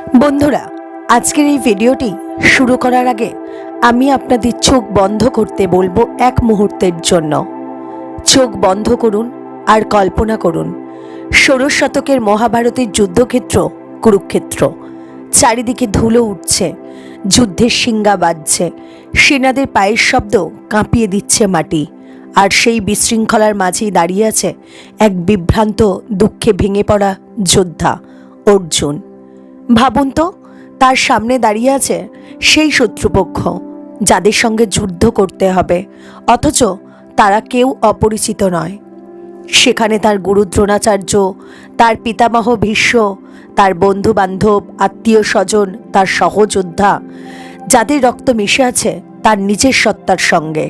বন্ধুরা, আজকের এই ভিডিওটি শুরু করার আগে আমি আপনাদের চোখ বন্ধ করতে বলব এক মুহূর্তের জন্য। চোখ বন্ধ করুন আর কল্পনা করুন, ষোড়শ শতকের মহাভারতের যুদ্ধক্ষেত্র কুরুক্ষেত্র। চারিদিকে ধুলো উঠছে যুদ্ধের সিঙ্গা বাজছে, সেনাদের পায়ের শব্দ কাঁপিয়ে দিচ্ছে মাটি, আর সেই বিশৃঙ্খলার মাঝেই দাঁড়িয়ে আছে এক বিভ্রান্ত, দুঃখে ভেঙে পড়া যোদ্ধা অর্জুন। ভাবুন তো, তার সামনে দাঁড়িয়ে আছে সেই শত্রুপক্ষ, যাদের সঙ্গে যুদ্ধ করতে হবে। অথচ তারা কেউ অপরিচিত নয়। সেখানে তার গুরু দ্রোণাচার্য তার পিতামহ ভীষ্ম, তার বন্ধু বান্ধব আত্মীয় স্বজন, তার সহযোদ্ধা, যাদের রক্ত মিশে আছে তার নিজের সত্তার সঙ্গে।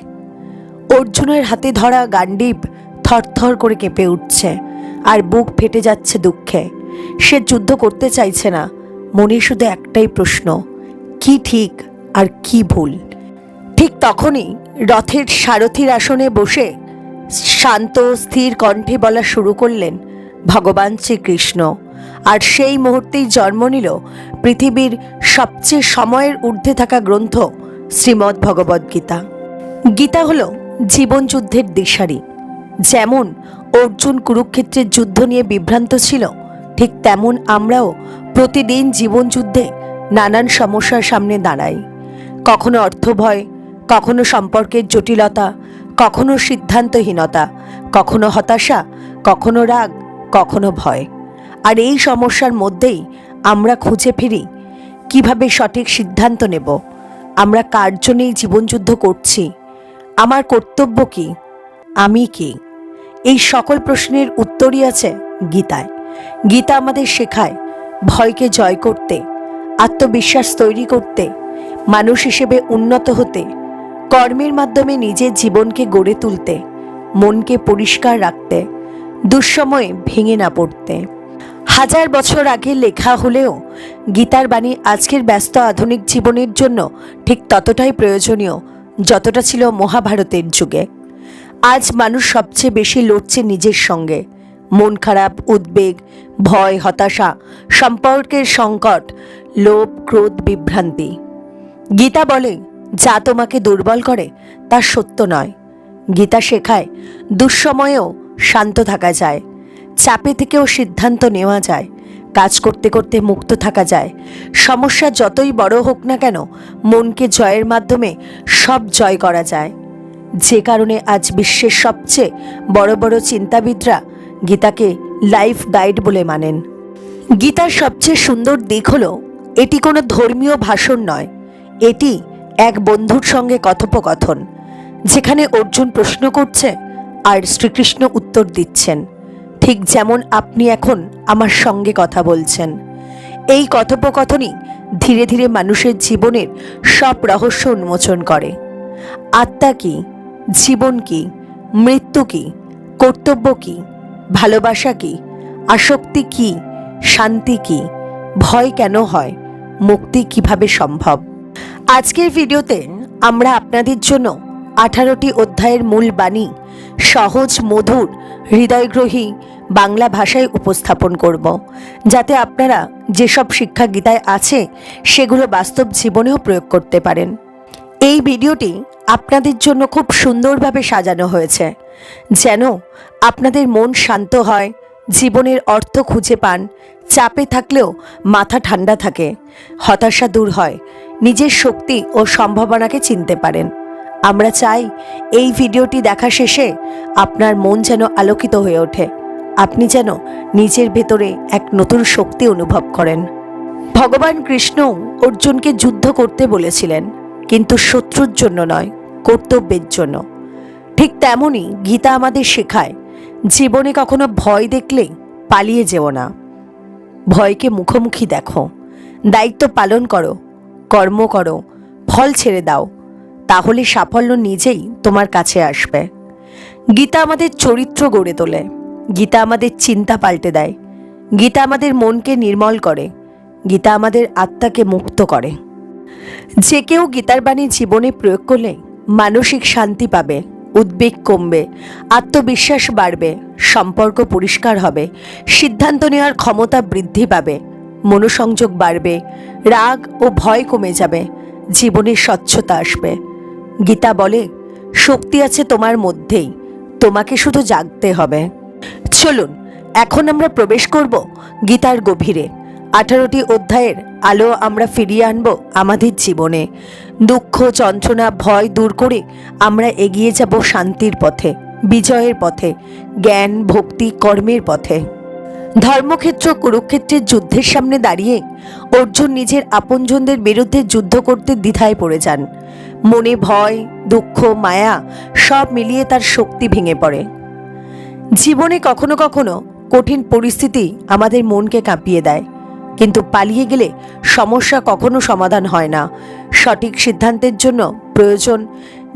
অর্জুনের হাতে ধরা গান্ডীব থরথর করে কেঁপে উঠছে, আর বুক ফেটে যাচ্ছে দুঃখে। সে যুদ্ধ করতে চাইছে না মনে শুধু একটাই প্রশ্ন, কি ঠিক আর কি ভুল? ঠিক তখনই রথের সারথির আসনে বসে শান্ত স্থির কণ্ঠে বলা শুরু করলেন ভগবান শ্রীকৃষ্ণ। আর সেই মুহূর্তেই জন্ম নিল পৃথিবীর সবচেয়ে সময়ের ঊর্ধ্বে থাকা গ্রন্থ শ্রীমদ্ ভগবদ্গীতা গীতা। হলো জীবনযুদ্ধের দিশারি। যেমন অর্জুন কুরুক্ষেত্রের যুদ্ধ নিয়ে বিভ্রান্ত ছিল, ঠিক তেমন আমরাও প্রতিদিন জীবনযুদ্ধে নানান সমস্যার সামনে দাঁড়াই কখনো অর্থভয়, কখনো সম্পর্কের জটিলতা, কখনো সিদ্ধান্তহীনতা, কখনো হতাশা, কখনো রাগ, কখনো ভয়। আর এই সমস্যার মধ্যেই আমরা খুঁজে ফিরি, কীভাবে সঠিক সিদ্ধান্ত নেব? আমরা কার জন্যেই জীবনযুদ্ধ করছি? আমার কর্তব্য কি? আমি কি? এই সকল প্রশ্নের উত্তরই আছে গীতায়। গীতা আমাদের শেখায় ভয়কে জয় করতে, আত্মবিশ্বাস তৈরি করতে, মানুষ হিসেবে উন্নত হতে, কর্মের মাধ্যমে নিজের জীবনকে গড়ে তুলতে, মনকে পরিষ্কার রাখতে, দুঃসময়ে ভেঙে না পড়তে। হাজার বছর আগে লেখা হলেও গীতার বাণী আজকের ব্যস্ত আধুনিক জীবনের জন্য ঠিক ততটাই প্রয়োজনীয় যতটা ছিল মহাভারতের যুগে। আজ মানুষ সবচেয়ে বেশি লড়ছে নিজের সঙ্গে। মন খারাপ, উদ্বেগ ভয়, হতাশা, সম্পর্কের সংকট, লোভ, ক্রোধ, বিভ্রান্তি। গীতা বলে, যা তোমাকে দুর্বল করে, তা সত্য নয়। গীতা শেখায়, দুঃসময়েও শান্ত থাকা যায়, চাপে থেকেও সিদ্ধান্ত নেওয়া যায়, কাজ করতে করতে মুক্ত থাকা যায়। সমস্যা যতই বড় হোক না কেন, মনকে জয়ের মাধ্যমে সব জয় করা যায়। যে কারণে আজ বিশ্বের সবচেয়ে বড় বড় চিন্তাবিদরা গীতাকে লাইফ গাইড বলে মানেন। গীতার সবচেয়ে সুন্দর দিক হল, এটি কোনো ধর্মীয় ভাষণ নয়, এটি এক বন্ধুর সঙ্গে কথোপকথন, যেখানে অর্জুন প্রশ্ন করছে আর শ্রীকৃষ্ণ উত্তর দিচ্ছেন। ঠিক যেমন আপনি এখন আমার সঙ্গে কথা বলছেন। এই কথোপকথনই ধীরে ধীরে মানুষের জীবনের সব রহস্য উন্মোচন করে। আত্মা কি, জীবন কি, মৃত্যু কি, কর্তব্য কি ভালোবাসা কি? আসক্তি কি? শান্তি কি? ভয় কেন হয়? মুক্তি কীভাবে সম্ভব? আজকের ভিডিওতে আমরা আপনাদের জন্য আঠারোটি অধ্যায়ের মূল বাণী সহজ, মধুর, হৃদয়গ্রহী বাংলা ভাষায় উপস্থাপন করব। যাতে আপনারা যেসব শিক্ষা গীতায় আছে সেগুলো বাস্তব জীবনেও প্রয়োগ করতে পারেন। এই ভিডিওটি আপনাদের জন্য খুব সুন্দরভাবে সাজানো হয়েছে। যেন আপনাদের মন শান্ত হয়, জীবনের অর্থ খুঁজে পান, চাপে থাকলেও মাথা ঠান্ডা থাকে, হতাশা দূর হয়, নিজের শক্তি ও সম্ভাবনাকে চিনতে পারেন। আমরা চাই এই ভিডিওটি দেখা শেষে আপনার মন যেন আলোকিত হয়ে ওঠে। আপনি যেন নিজের ভেতরে এক নতুন শক্তি অনুভব করেন। ভগবান কৃষ্ণ অর্জুনকে যুদ্ধ করতে বলেছিলেন, কিন্তু শত্রুর জন্য নয়। কর্তব্যের জন্য। ঠিক তেমনই গীতা আমাদের শেখায়, জীবনে কখনো ভয় দেখলে পালিয়ে যেও না। ভয়কে মুখোমুখি দেখো, দায়িত্ব পালন করো, কর্ম করো, ফল ছেড়ে দাও, তাহলে সাফল্য নিজেই তোমার কাছে আসবে। গীতা আমাদের চরিত্র গড়ে তোলে, গীতা আমাদের চিন্তা পাল্টে দেয়, গীতা আমাদের মনকে নির্মল করে, গীতা আমাদের আত্মাকে মুক্ত করে। যে কেউ গীতার বাণী জীবনে প্রয়োগ করলে মানসিক শান্তি পাবে, উদ্বেগ কমবে, আত্মবিশ্বাস বাড়বে, সম্পর্ক পরিষ্কার হবে, সিদ্ধান্ত নেওয়ার ক্ষমতা বৃদ্ধি পাবে, মনোসংযোগ বাড়বে, রাগ ও ভয় কমে যাবে জীবনের স্বচ্ছতা আসবে। গীতা বলে, শক্তি আছে তোমার মধ্যেই, তোমাকে শুধু জাগতে হবে। চলুন, এখন আমরা প্রবেশ করব গীতার গভীরে। আঠারোটি অধ্যায়ের আলো আমরা ফিরিয়ে আনব আমাদের জীবনে। দুঃখ, যন্ত্রণা, ভয় দূর করে আমরা এগিয়ে যাব শান্তির পথে, বিজয়ের পথে, জ্ঞান, ভক্তি, কর্মের পথে। ধর্মক্ষেত্র, কুরুক্ষেত্রের যুদ্ধের সামনে দাঁড়িয়ে অর্জুন নিজের আপনজনদের বিরুদ্ধে যুদ্ধ করতে দ্বিধায় পড়ে যান। মনে ভয়, দুঃখ, মায়া সব মিলিয়ে তার শক্তি ভেঙে পড়ে। জীবনে কখনো কখনো কঠিন পরিস্থিতি আমাদের মনকে কাঁপিয়ে দেয়। কিন্তু পালিয়ে গেলে সমস্যা কখনো সমাধান হয় না। সঠিক সিদ্ধান্তের জন্য প্রয়োজন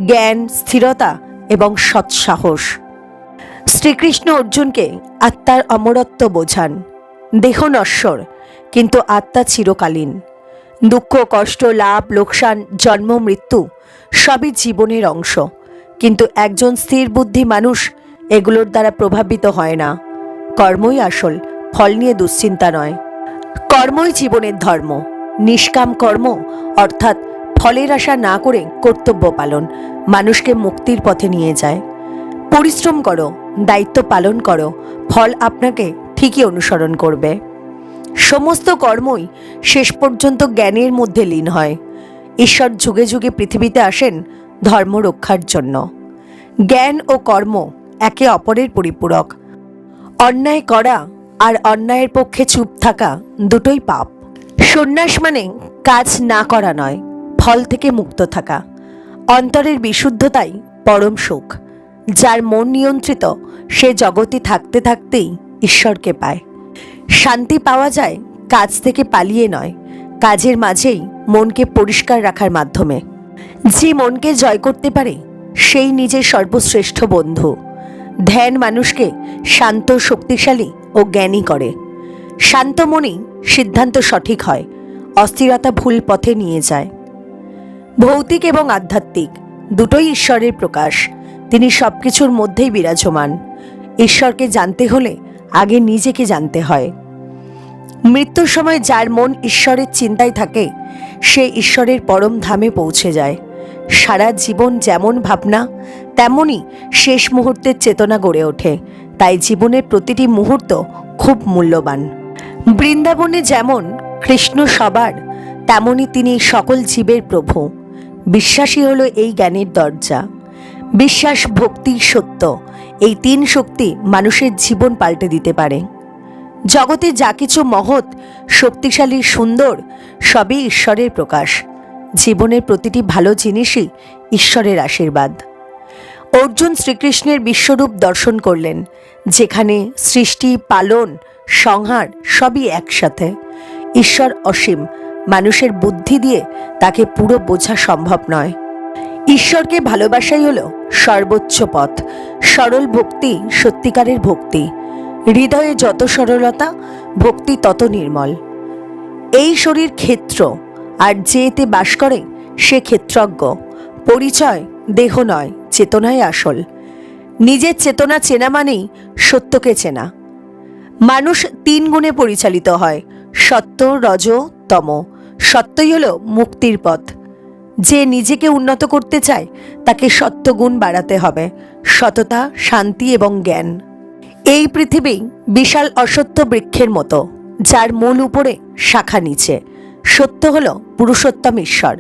জ্ঞান, স্থিরতা এবং সৎসাহস। শ্রীকৃষ্ণ অর্জুনকে আত্মার অমরত্ব বোঝান। দেহ নশ্বর, কিন্তু আত্মা চিরকালীন। দুঃখ, কষ্ট, লাভ, লোকসান, জন্ম, মৃত্যু সবই জীবনের অংশ। কিন্তু একজন স্থির বুদ্ধি মানুষ এগুলোর দ্বারা প্রভাবিত হয় না। কর্মই আসল, ফল নিয়ে দুশ্চিন্তা নয়। কর্মই জীবনের ধর্ম। নিষ্কাম কর্ম, অর্থাৎ ফলের আশা না করে কর্তব্য পালন, মানুষকে মুক্তির পথে নিয়ে যায়। পরিশ্রম করো, দায়িত্ব পালন করো, ফল আপনাকে ঠিকই অনুসরণ করবে। সমস্ত কর্মই শেষ পর্যন্ত জ্ঞানের মধ্যে লীন হয়। ঈশ্বর যুগে যুগে পৃথিবীতে আসেন ধর্ম রক্ষার জন্য। জ্ঞান ও কর্ম একে অপরের পরিপূরক। অন্যায় করা আর অন্যায়ের পক্ষে চুপ থাকা দুটোই পাপ। সন্ন্যাস মানে কাজ না করা নয়, ফল থেকে মুক্ত থাকা। অন্তরের বিশুদ্ধতাই পরম সুখ, যার মন নিয়ন্ত্রিত, সে জগতে থাকতে থাকতেই ঈশ্বরকে পায়। শান্তি পাওয়া যায় কাজ থেকে পালিয়ে নয়, কাজের মাঝেই মনকে পরিষ্কার রাখার মাধ্যমে। যে মনকে জয় করতে পারে, সেই নিজের সর্বশ্রেষ্ঠ বন্ধু। ধ্যান মানুষকে শান্ত, শক্তিশালী ও জ্ঞানী করে। শান্ত মনেই সিদ্ধান্ত সঠিক হয়, অস্থিরতা ভুল পথে নিয়ে যায়। ভৌতিক এবং আধ্যাত্মিক দুটোই ঈশ্বরের প্রকাশ, তিনি সব কিছুর মধ্যেই বিরাজমান। ঈশ্বরকে জানতে হলে আগে নিজেকে জানতে হয়। মৃত্যুর সময় যার মন ঈশ্বরের চিন্তায় থাকে, সে ঈশ্বরের পরম ধামে পৌঁছে যায়। সারা জীবন যেমন ভাবনা, তেমনই শেষ মুহূর্তের চেতনা গড়ে ওঠে। তাই জীবনের প্রতিটি মুহূর্ত খুব মূল্যবান। বৃন্দাবনে যেমন কৃষ্ণ সবার তেমনই তিনি সকল জীবের প্রভু। বিশ্বাসী হলো এই জ্ঞানের দরজা। বিশ্বাস, ভক্তি, সত্য, এই তিন শক্তি মানুষের জীবন পাল্টে দিতে পারে। জগতে যা কিছু মহৎ, শক্তিশালী, সুন্দর, সবই ঈশ্বরের প্রকাশ। জীবনের প্রতিটি ভালো জিনিসই ঈশ্বরের আশীর্বাদ। অর্জুন শ্রীকৃষ্ণের বিশ্বরূপ দর্শন করলেন। যেখানে সৃষ্টি, পালন, সংহার সবই একসাথে। ঈশ্বর অসীম, মানুষের বুদ্ধি দিয়ে তাকে পুরো বোঝা সম্ভব নয়। ঈশ্বরকে ভালোবাসাই হলো সর্বোচ্চ পথ, সরল ভক্তি সত্যিকারের ভক্তি। হৃদয়ে যত সরলতা, ভক্তি তত নির্মল। এই শরীর ক্ষেত্র আর যে এতে বাস করে, সে ক্ষেত্রজ্ঞ। পরিচয়, দেহ নয় চেতনাই আসল। নিজের চেতনা চেনা মানেই সত্যকে চেনা। মানুষ তিন গুণে পরিচালিত হয়, সত্য, রজ, তম। সত্যই হলো মুক্তির পথ। যে নিজেকে উন্নত করতে চায়, তাকে সত্যগুণ বাড়াতে হবে, সততা, শান্তি এবং জ্ঞান। এই পৃথিবী বিশাল অসত্য বৃক্ষের মতো, যার মূল উপরে শাখা নিচে। সত্য হল পুরুষোত্তম ঈশ্বর।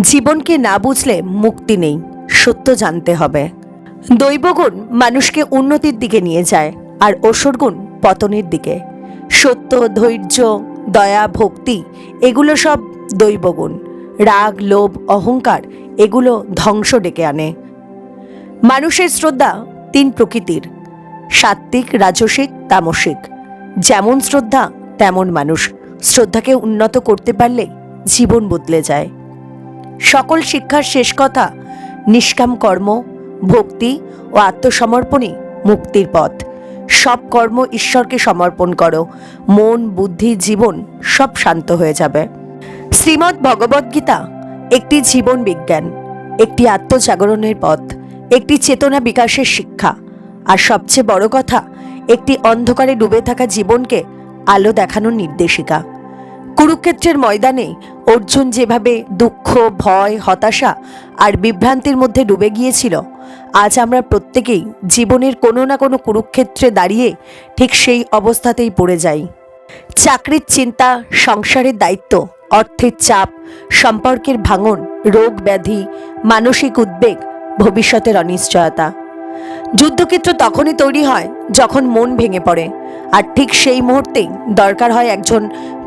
জীবনকে না বুঝলে মুক্তি নেই, সত্য জানতে হবে। দৈবগুণ মানুষকে উন্নতির দিকে নিয়ে যায়, আর অসুরগুণ পতনের দিকে। সত্য, ধৈর্য, দয়া, ভক্তি, এগুলো সব দৈবগুণ। রাগ, লোভ, অহংকার, এগুলো ধ্বংস ডেকে আনে। মানুষের শ্রদ্ধা তিন প্রকৃতির, সাত্ত্বিক, রাজসিক, তামসিক। যেমন শ্রদ্ধা, তেমন মানুষ। শ্রদ্ধাকে উন্নত করতে পারলে জীবন বদলে যায়। সকল শিক্ষার শেষ কথা, নিষ্কাম কর্ম ভক্তি ও আত্মসমর্পণই মুক্তির পথ। সব কর্ম ঈশ্বরকে সমর্পণ করো। মন, বুদ্ধি, জীবন সব শান্ত হয়ে যাবে। শ্রীমদ্ ভগবদ্গীতা একটি জীবন বিজ্ঞান, একটি আত্মজাগরণের পথ, একটি চেতনা বিকাশের শিক্ষা, আর সবচেয়ে বড় কথা, একটি অন্ধকারে ডুবে থাকা জীবনকে আলো দেখানোর নির্দেশিকা। কুরুক্ষেত্রের ময়দানে অর্জুন যেভাবে দুঃখ, ভয়, হতাশা আর বিভ্রান্তির মধ্যে ডুবে গিয়েছিল আজ আমরা প্রত্যেকেই জীবনের কোনো না কোনো কুরুক্ষেত্রে দাঁড়িয়ে ঠিক সেই অবস্থাতেই পড়ে যাই। চাকরির চিন্তা, সংসারের দায়িত্ব, অর্থের চাপ, সম্পর্কের ভাঙন, রোগ ব্যাধি, মানসিক উদ্বেগ, ভবিষ্যতের অনিশ্চয়তা। যুদ্ধক্ষেত্র তখনই তৈরি হয় যখন মন ভেঙে পড়ে, আর ঠিক সেই মুহূর্তেই দরকার হয় একজন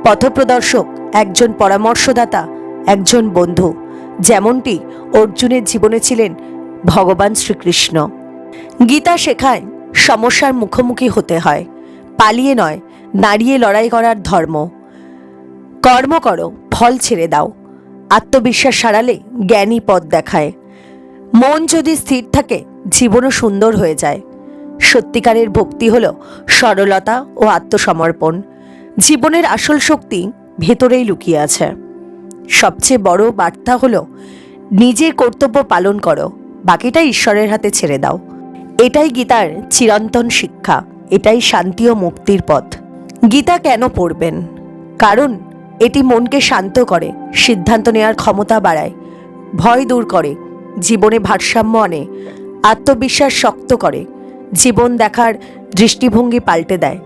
পথপ্রদর্শক, একজন পরামর্শদাতা, একজন বন্ধু। যেমনটি অর্জুনের জীবনে ছিলেন ভগবান শ্রীকৃষ্ণ। গীতা শেখায় সমস্যার মুখোমুখি হতে হয়, পালিয়ে নয়, দাঁড়িয়ে লড়াই করার ধর্ম। কর্ম করো, ফল ছেড়ে দাও। আত্মবিশ্বাস সারালে জ্ঞানী পথ দেখায়। মন যদি স্থির থাকে, জীবনও সুন্দর হয়ে যায়। সত্যিকারের ভক্তি হল সরলতা ও আত্মসমর্পণ। জীবনের আসল শক্তি ভেতরেই লুকিয়ে আছে। সবচেয়ে বড় বার্তা হল, নিজের কর্তব্য পালন করো। বাকিটা ঈশ্বরের হাতে ছেড়ে দাও। এটাই গীতার চিরন্তন শিক্ষা, এটাই শান্তি ও মুক্তির পথ। গীতা কেন পড়বেন? কারণ এটি মনকে শান্ত করে, সিদ্ধান্ত নেওয়ার ক্ষমতা বাড়ায়, ভয় দূর করে, জীবনে ভারসাম্য আনে, আত্মবিশ্বাস শক্ত করে, জীবন দেখার দৃষ্টিভঙ্গি পাল্টে দেয়।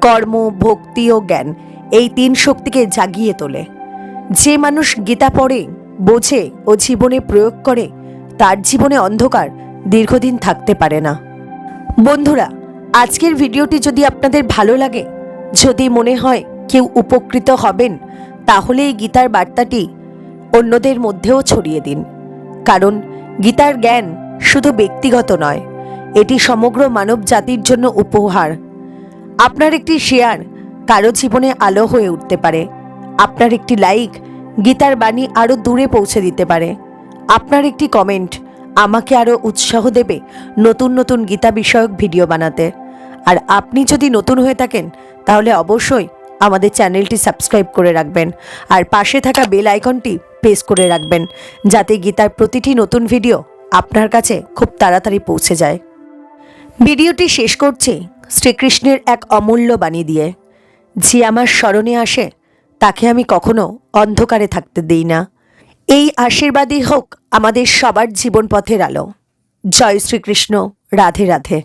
কর্ম, ভক্তি ও জ্ঞান এই তিন শক্তিকে জাগিয়ে তোলে। যে মানুষ গীতা পড়ে, বোঝে ও জীবনে প্রয়োগ করে তার জীবনে অন্ধকার দীর্ঘদিন থাকতে পারে না। বন্ধুরা, আজকের ভিডিওটি যদি আপনাদের ভালো লাগে, যদি মনে হয় কেউ উপকৃত হবেন, তাহলে এই গীতার বার্তাটি অন্যদের মধ্যেও ছড়িয়ে দিন। কারণ গীতার জ্ঞান শুধু ব্যক্তিগত নয়, এটি সমগ্র মানব জাতির জন্য উপহার। আপনার একটি শেয়ার কারও জীবনে আলো হয়ে উঠতে পারে। আপনার একটি লাইক গীতার বাণী আরও দূরে পৌঁছে দিতে পারে। আপনার একটি কমেন্ট আমাকে আরও উৎসাহ দেবে নতুন নতুন গীতা বিষয়ক ভিডিও বানাতে। আর আপনি যদি নতুন হয়ে থাকেন, তাহলে অবশ্যই আমাদের চ্যানেলটি সাবস্ক্রাইব করে রাখবেন আর পাশে থাকা বেল আইকনটি প্রেস করে রাখবেন, যাতে গীতার প্রতিটি নতুন ভিডিও আপনার কাছে খুব তাড়াতাড়ি পৌঁছে যায়। ভিডিওটি শেষ করছি শ্রীকৃষ্ণের এক অমূল্য বাণী দিয়ে। যে আমার স্মরণে আসে, তাকে আমি কখনো অন্ধকারে থাকতে দিই না। এই আশীর্বাদই হোক আমাদের সবার জীবনপথের আলো। জয় শ্রীকৃষ্ণ রাধে রাধে।